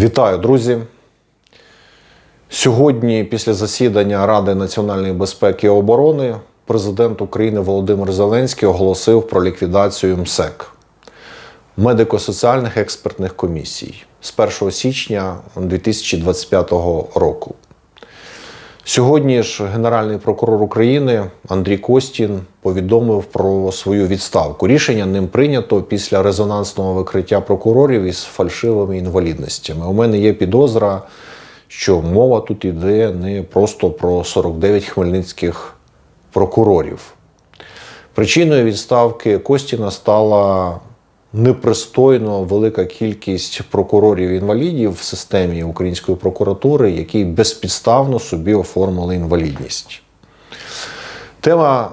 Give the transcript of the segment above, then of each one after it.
Вітаю, друзі. Сьогодні, після засідання Ради національної безпеки і оборони, президент України Володимир Зеленський оголосив про ліквідацію МСЕК медико-соціальних експертних комісій з 1 січня 2025 року. Сьогодні ж Генеральний прокурор України Андрій Костін повідомив про свою відставку. Рішення ним прийнято після резонансного викриття прокурорів із фальшивими інвалідностями. У мене є підозра, що мова тут іде не просто про 49 хмельницьких прокурорів. Причиною відставки Костіна стала непристойно велика кількість прокурорів-інвалідів в системі української прокуратури, які безпідставно собі оформили інвалідність. Тема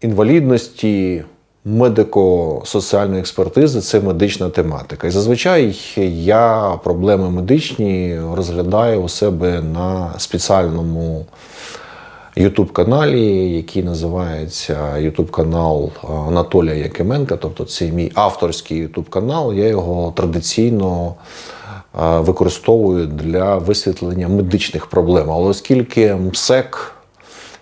інвалідності, медико-соціальної експертизи це медична тематика. І зазвичай я проблеми медичні розглядаю у себе на спеціальному Ютуб каналі, який називається Ютуб канал Анатолія Якименка, тобто це мій авторський Ютуб канал. Я його традиційно е, використовую для висвітлення медичних проблем. Але оскільки МСЕК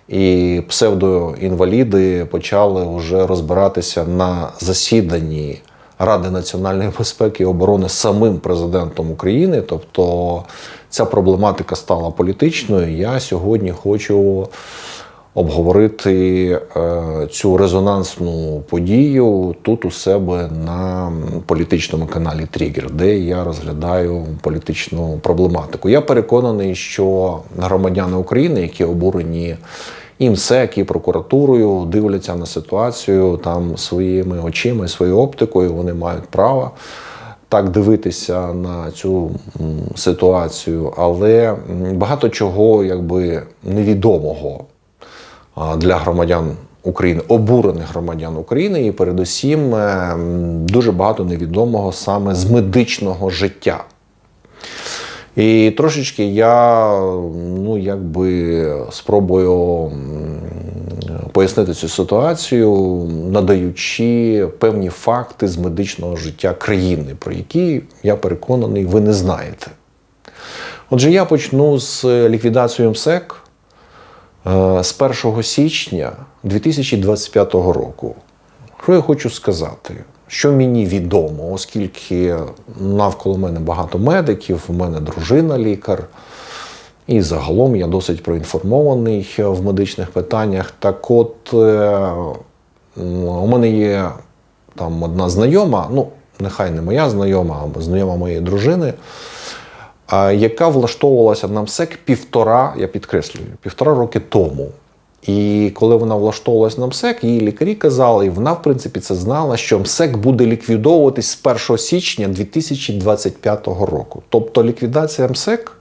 і псевдоінваліди почали вже розбиратися на засіданні Ради національної безпеки і оборони самим президентом України, тобто ця проблематика стала політичною. Я сьогодні хочу обговорити е, цю резонансну подію тут у себе на політичному каналі Тригер, де я розглядаю політичну проблематику. Я переконаний, що громадяни України, які обурені і МСЕК, і прокуратурою, дивляться на ситуацію там своїми очима, своєю оптикою, вони мають право так дивитися на цю ситуацію, але багато чого якби невідомого для громадян України, обурених громадян України, і передусім е, дуже багато невідомого саме з медичного життя. І трошечки я ну, якби спробую пояснити цю ситуацію, надаючи певні факти з медичного життя країни, про які я переконаний, ви не знаєте. Отже, я почну з ліквідацією МСЕК е, з 1 січня 2025 року. Що я хочу сказати? Що мені відомо, оскільки навколо мене багато медиків, у мене дружина лікар, і загалом я досить проінформований в медичних питаннях. Так от е, у мене є там одна знайома, ну, нехай не моя знайома, а знайома моєї дружини, яка влаштовувалася на МСЕК півтора, я підкреслюю, півтора роки тому. І коли вона влаштовувалась на МСЕК, її лікарі казали, і вона, в принципі, це знала, що МСЕК буде ліквідовуватись з 1 січня 2025 року. Тобто ліквідація МСЕК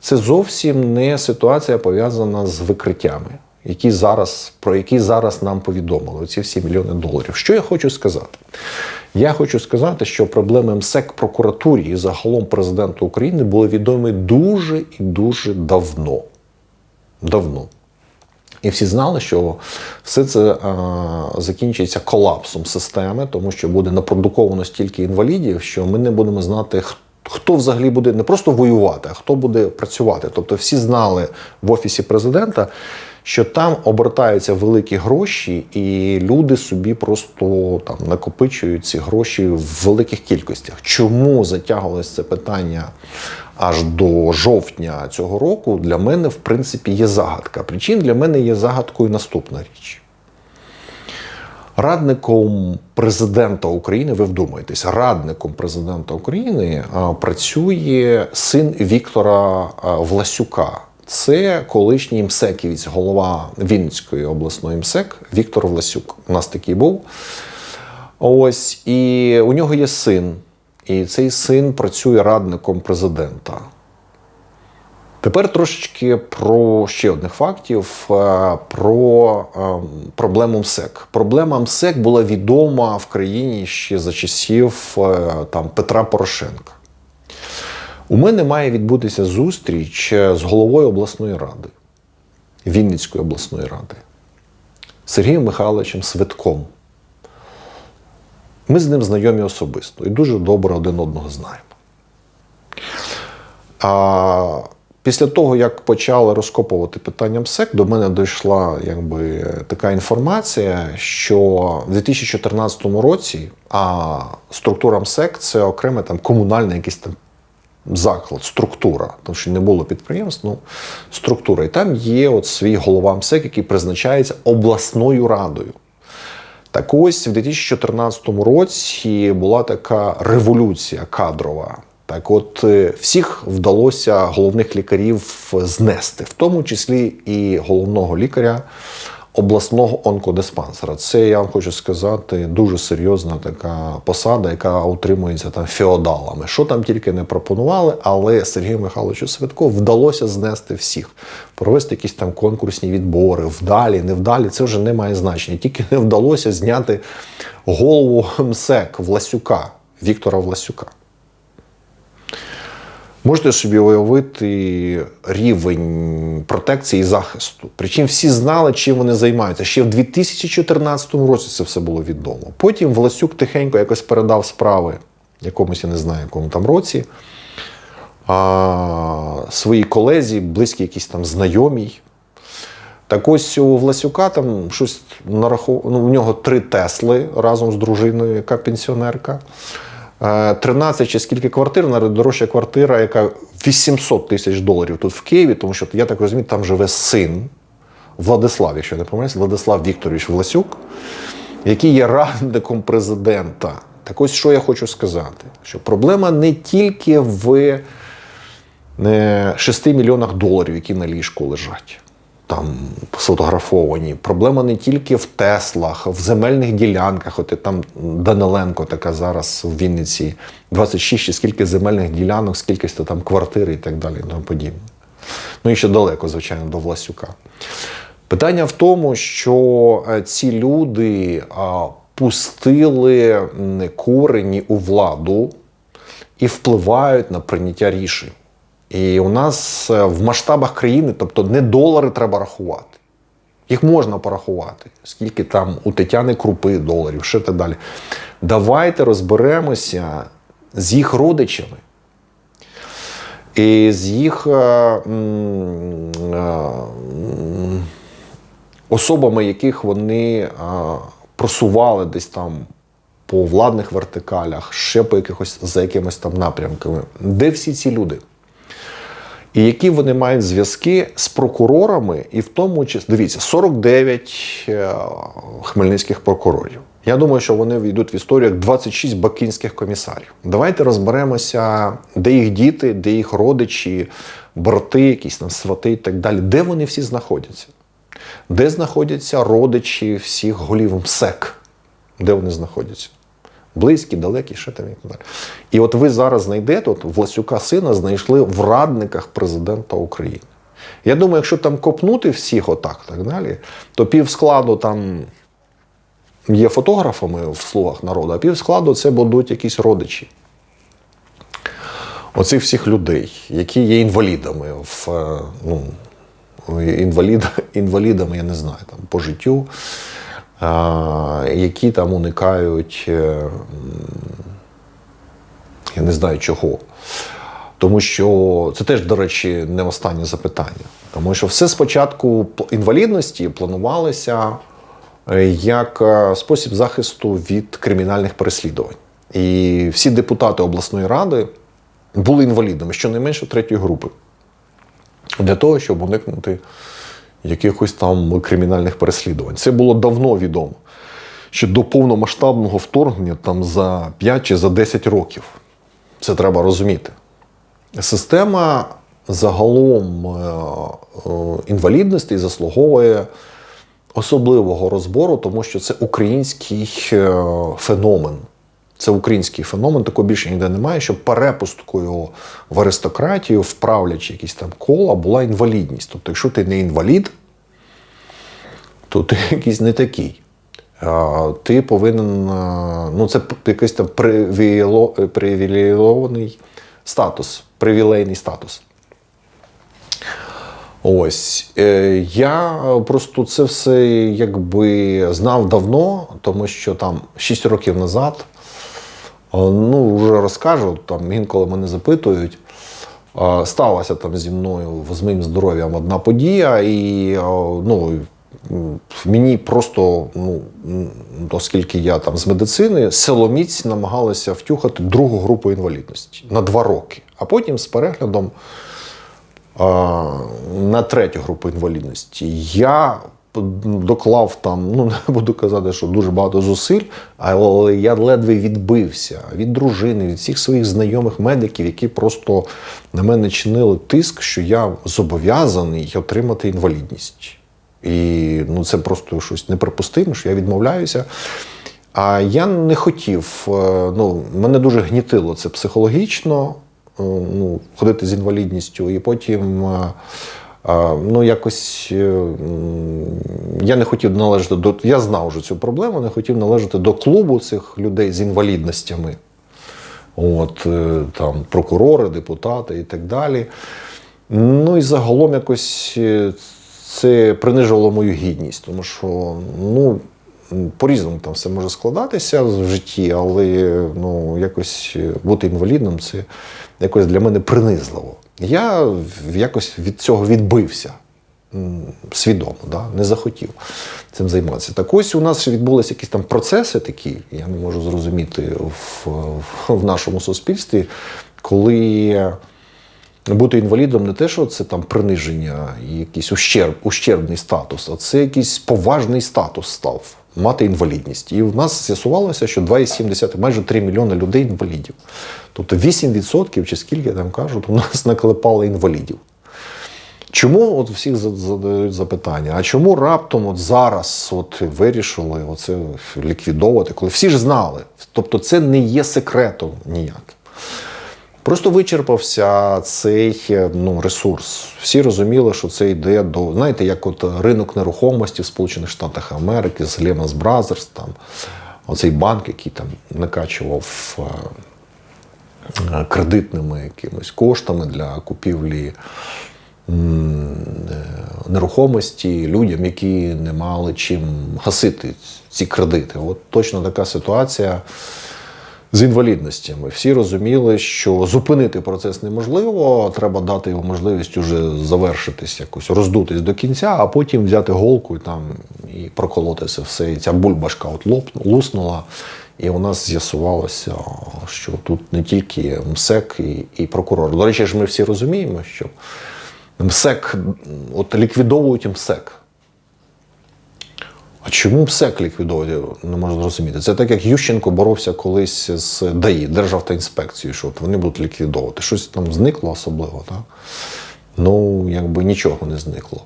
це зовсім не ситуація пов'язана з викриттями, які зараз, про які зараз нам повідомили, ці всі мільйони доларів. Що я хочу сказати? Я хочу сказати, що проблеми МСЕК прокуратурі і загалом президенту України були відомі дуже і дуже давно. Давно. І всі знали, що все це а, закінчиться колапсом системи, тому що буде напродуковано стільки інвалідів, що ми не будемо знати, хто взагалі буде не просто воювати, а хто буде працювати. Тобто всі знали в офісі президента, що там обертаються великі гроші, і люди собі просто там накопичують ці гроші в великих кількостях. Чому затягувалось це питання аж до жовтня цього року? Для мене, в принципі, є загадка. Причин для мене є загадкою наступна річ. Радником президента України, ви вдумаєтесь, радником президента України працює син Віктора Власюка. Це колишній МСЕКівець, голова Вінницької обласної МСЕК Віктор Власюк. У нас такий був. Ось і у нього є син, і цей син працює радником президента. Тепер трошечки про ще одних фактів е, про е, проблему МСЕК. Проблема МСЕК була відома в країні ще за часів е, там, Петра Порошенка. У мене має відбутися зустріч з головою обласної ради, Вінницької обласної ради, Сергієм Михайловичем Свитком. Ми з ним знайомі особисто і дуже добре один одного знаємо. А після того, як почали розкопувати питання МСЕК, до мене дійшла якби, така інформація, що в 2014 році а структура МСЕК це окреме там комунальне якийсь там заклад, структура, тому що не було підприємств, ну структура. І там є от свій голова МСЕК, який призначається обласною радою. Так ось в 2014 році була така революція кадрова. Так, от е, всіх вдалося головних лікарів знести, в тому числі і головного лікаря обласного онкодиспансера. Це я вам хочу сказати дуже серйозна така посада, яка утримується там феодалами. Що там тільки не пропонували, але Сергію Михайловичу Светко вдалося знести всіх, провести якісь там конкурсні відбори, вдалі, невдалі. Це вже не має значення. Тільки не вдалося зняти голову МСЕК Власюка Віктора Власюка. Можете собі уявити рівень протекції і захисту. Причому всі знали, чим вони займаються. Ще в 2014 році це все було відомо. Потім Власюк тихенько якось передав справи якомусь, я не знаю, якому там році, а, своїй колезі, близькій якійсь там знайомій. Так ось у Власюка там щось нарахов... ну, у нього три Тесли разом з дружиною, яка пенсіонерка. Е, 13 чи скільки квартир, найдорожча квартира, яка 800 тисяч доларів тут в Києві, тому що я так розумію, там живе син Владислав, якщо я не помиляюсь, Владислав Вікторович Власюк, який є радником президента. Так ось що я хочу сказати: що проблема не тільки в не 6 мільйонах доларів, які на ліжку лежать. Там сфотографовані. Проблема не тільки в Теслах, в земельних ділянках. От там Даниленко така зараз в Вінниці 26 чи скільки земельних ділянок, скільки там квартир і так далі. і тому подібне. Ну і ще далеко, звичайно, до Власюка. Питання в тому, що е, ці люди пустили корені у владу і впливають на прийняття рішень. І у нас е, в масштабах країни, тобто не долари треба рахувати. Їх можна порахувати, скільки там у Тетяни Крупи доларів, ще так далі. Давайте розберемося з їх родичами і з їх е, м, е, особами, яких вони е, просували десь там по владних вертикалях, ще по якихось за якимись там напрямками. Де всі ці люди? І які вони мають зв'язки з прокурорами, і в тому числі, дивіться, 49 е, хмельницьких прокурорів. Я думаю, що вони війдуть в історію як 26 бакинських комісарів. Давайте розберемося, де їх діти, де їх родичі, брати, якісь там свати і так далі. Де вони всі знаходяться? Де знаходяться родичі всіх голів МСЕК? Де вони знаходяться? Близькі, далекі, ще там і так далі. І от ви зараз знайдете, от Власюка сина знайшли в радниках президента України. Я думаю, якщо там копнути всіх отак, так далі, то пів складу там є фотографами в слугах народу, а пів складу це будуть якісь родичі. Оцих всіх людей, які є інвалідами в е, ну, інвалід, інвалідами, я не знаю, там, по життю, які там уникають, е, я не знаю чого. Тому що це теж, до речі, не останнє запитання. Тому що все спочатку інвалідності планувалося е, як е, спосіб захисту від кримінальних переслідувань. І всі депутати обласної ради були інвалідами, щонайменше третьої групи для того, щоб уникнути якихось там кримінальних переслідувань. Це було давно відомо. Ще до повномасштабного вторгнення, там за 5 чи за 10 років. Це треба розуміти. Система загалом е, е, інвалідності заслуговує особливого розбору, тому що це український е, феномен. Це український феномен, такого більше ніде немає, що перепусткою в аристократію, в правлячі якісь там кола, була інвалідність. Тобто, якщо ти не інвалід, то ти якийсь не такий. Ти повинен, ну це якийсь там привілейований статус, привілейний статус. Ось е, я просто це все якби знав давно, тому що там 6 років назад, е, ну вже розкажу, там інколи мене запитують. Сталася там зі мною з моїм здоров'ям одна подія, і ну, мені просто, ну, оскільки я там з медицини, силоміць намагалися втюхати другу групу інвалідності на два роки. А потім з переглядом на третю групу інвалідності. Я доклав там, ну не буду казати, що дуже багато зусиль, але я ледве відбився від дружини, від всіх своїх знайомих медиків, які просто на мене чинили тиск, що я зобов'язаний отримати інвалідність. І ну, це просто щось неприпустиме, що я відмовляюся. А я не хотів, е, ну, мене дуже гнітило це психологічно, е, ну, ходити з інвалідністю, і потім. Ну, якось е, я не хотів належати до. Я знав вже цю проблему, не хотів належати до клубу цих людей з інвалідностями. От, е, там, прокурори, депутати і так далі. Ну і загалом якось е, це принижувало мою гідність, тому що ну, по-різному там все може складатися в житті, але ну, якось бути інвалідним це якось для мене принизливо. Я якось від цього відбився. Свідомо, да? не захотів цим займатися. Так ось у нас ще відбулися якісь там процеси такі, я не можу зрозуміти в, в, нашому суспільстві, коли бути інвалідом не те, що це там приниження і якийсь ущерб, ущербний статус, а це якийсь поважний статус став мати інвалідність. І в нас з'ясувалося, що 2,7, майже 3 мільйони людей інвалідів. Тобто 8% чи скільки там кажуть, у нас наклепали інвалідів. Чому от всіх задають запитання? А чому раптом от зараз от вирішили оце ліквідовувати, коли всі ж знали? Тобто це не є секретом ніяким. Просто вичерпався цей е, ну, ресурс. Всі розуміли, що це йде до. Знаєте, як от ринок нерухомості в Сполучених Штатах Америки з Lehman Brothers, там, оцей банк, який там накачував е, е, кредитними якимись коштами для купівлі нерухомості людям, які не мали чим гасити ці кредити. От точно така ситуація з інвалідностями. Всі розуміли, що зупинити процес неможливо, треба дати його можливість уже завершитись, якось роздутись до кінця, а потім взяти голку і там і проколоти це все. І ця бульбашка от луснула. І у нас з'ясувалося, що тут не тільки МСЕК і, і прокурор. До речі, ж ми всі розуміємо, що МСЕК, от ліквідовують МСЕК. А чому МСЕК ліквідовує? Не можу зрозуміти. Це так, як Ющенко боровся колись з ДАІ, Державтоінспекцією, що от вони будуть ліквідовувати. Щось там зникло особливо, так? Ну, якби нічого не зникло.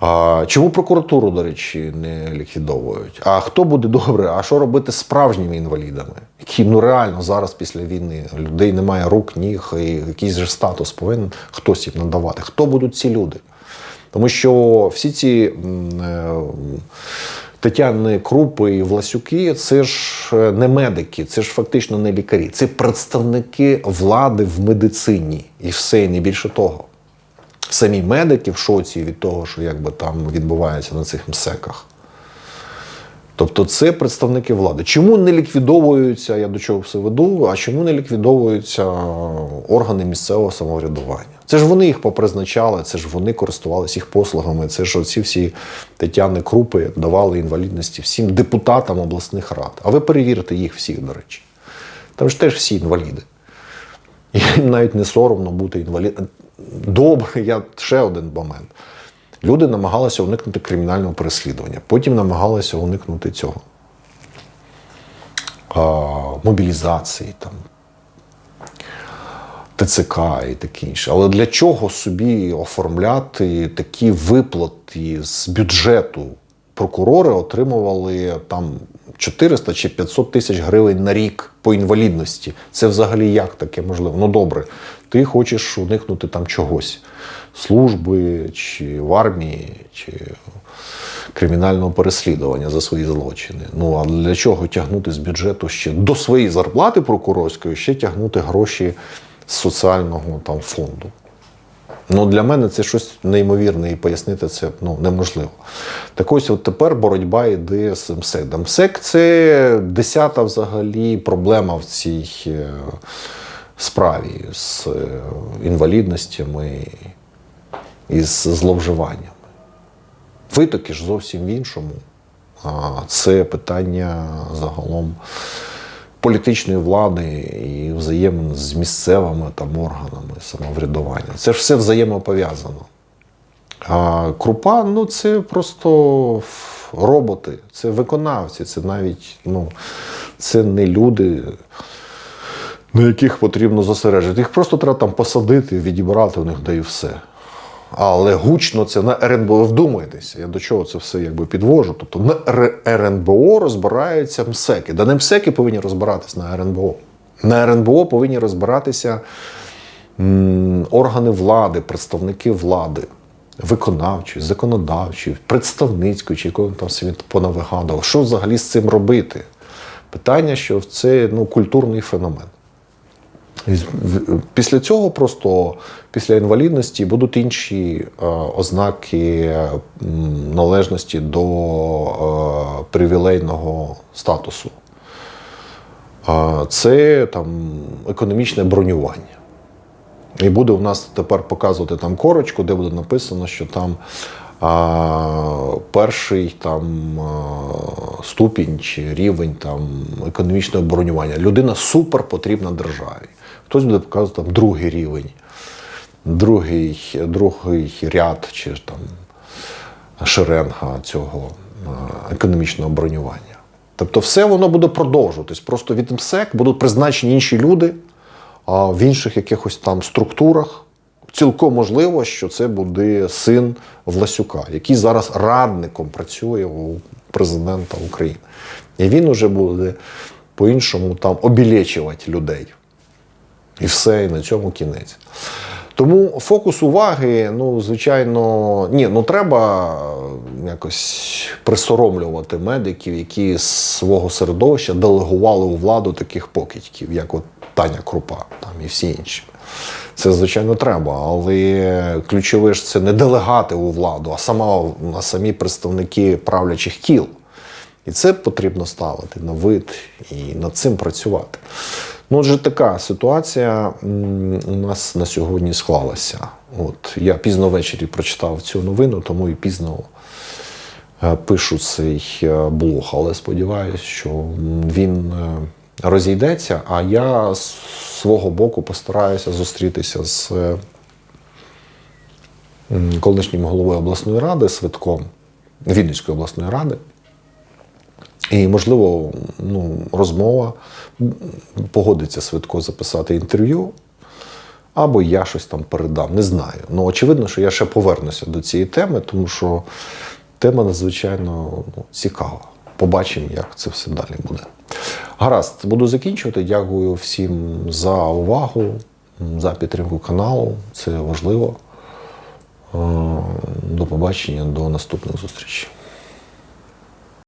А, чому прокуратуру, до речі, не ліквідовують? А хто буде добре? А що робити з справжніми інвалідами, які ну реально зараз після війни людей немає рук, ніг, і якийсь же статус повинен хтось їм надавати? Хто будуть ці люди? Тому що всі ці е, Тетяни Крупи і Власюки це ж е, не медики, це ж фактично не лікарі, це представники влади в медицині і все, і не більше того. Самі медики в шоці від того, що якби там відбувається на цих МСЕКах. Тобто це представники влади. Чому не ліквідовуються, я до чого все веду, а чому не ліквідовуються органи місцевого самоврядування? Це ж вони їх попризначали, це ж вони користувалися їх послугами, це ж оці всі Тетяни Крупи давали інвалідності всім депутатам обласних рад. А ви перевірите їх всіх, до речі. Там ж теж всі інваліди. Їм навіть не соромно бути інвалідом. Добре, я ще один момент. Люди намагалися уникнути кримінального переслідування, потім намагалися уникнути цього. А, мобілізації, там, ТЦК і таке інше. Але для чого собі оформляти такі виплати з бюджету? Прокурори отримували там 400 чи 500 тисяч гривень на рік по інвалідності. Це взагалі як таке можливо? Ну добре, ти хочеш уникнути там чогось, служби, чи в армії, чи кримінального переслідування за свої злочини. Ну а для чого тягнути з бюджету ще до своєї зарплати прокурорської, ще тягнути гроші з соціального там фонду? Ну, для мене це щось неймовірне, і пояснити це ну, неможливо. Так ось от тепер боротьба йде з МСЕК. МСЕК це десята взагалі проблема в цій е, справі з е, інвалідностями і з зловживаннями. Витоки ж зовсім в іншому. Це питання загалом політичної влади і взаємин з місцевими там органами самоврядування. Це ж все взаємопов'язано. А крупа ну це просто роботи, це виконавці, це навіть ну, це не люди, на яких потрібно зосереджити. Їх просто треба там посадити, відібрати у них да і все. Але гучно це на РНБО. Вдумайтеся, я до чого це все якби підвожу. Тобто на РНБО розбираються МСЕКи. Да не МСЕКи повинні розбиратися на РНБО. На РНБО повинні розбиратися м, органи влади, представники влади, виконавчої, законодавчої, представницької, чи якого там собі понавигадував. Що взагалі з цим робити? Питання, що це ну, культурний феномен. Після цього просто після інвалідності будуть інші е, ознаки належності до е, привілейного статусу. Це там економічне бронювання. І буде у нас тепер показувати там корочку, де буде написано, що там а, перший там а, ступінь чи рівень там економічного бронювання. Людина супер потрібна державі. Хтось буде показувати там другий рівень, другий, другий ряд чи там шеренга цього економічного бронювання. Тобто, все воно буде продовжуватись. Просто від МСЕК будуть призначені інші люди, а в інших якихось там структурах. Цілком можливо, що це буде син Власюка, який зараз радником працює у президента України. І він уже буде по-іншому там обілечувати людей. І все, і на цьому кінець. Тому фокус уваги, ну, звичайно, ні, ну треба якось присоромлювати медиків, які з свого середовища делегували у владу таких покидьків, як от Таня Крупа там, і всі інші. Це, звичайно, треба, але ключове ж це не делегати у владу, а сама, а самі представники правлячих кіл. І це потрібно ставити на вид і над цим працювати. Ну, отже, така ситуація у нас на сьогодні склалася. От я пізно ввечері прочитав цю новину, тому і пізно е, пишу цей е, блог. Але сподіваюся, що він е, розійдеться, а я з свого боку постараюся зустрітися з колишнім головою обласної ради Свитком Вінницької обласної ради. І, можливо, ну, розмова погодиться Свитко записати інтерв'ю, або я щось там передам, не знаю. Ну, очевидно, що я ще повернуся до цієї теми, тому що тема надзвичайно ну, цікава. Побачимо, як це все далі буде. Гаразд, буду закінчувати. Дякую всім за увагу, за підтримку каналу. Це важливо. Е, До побачення, до наступних зустрічей.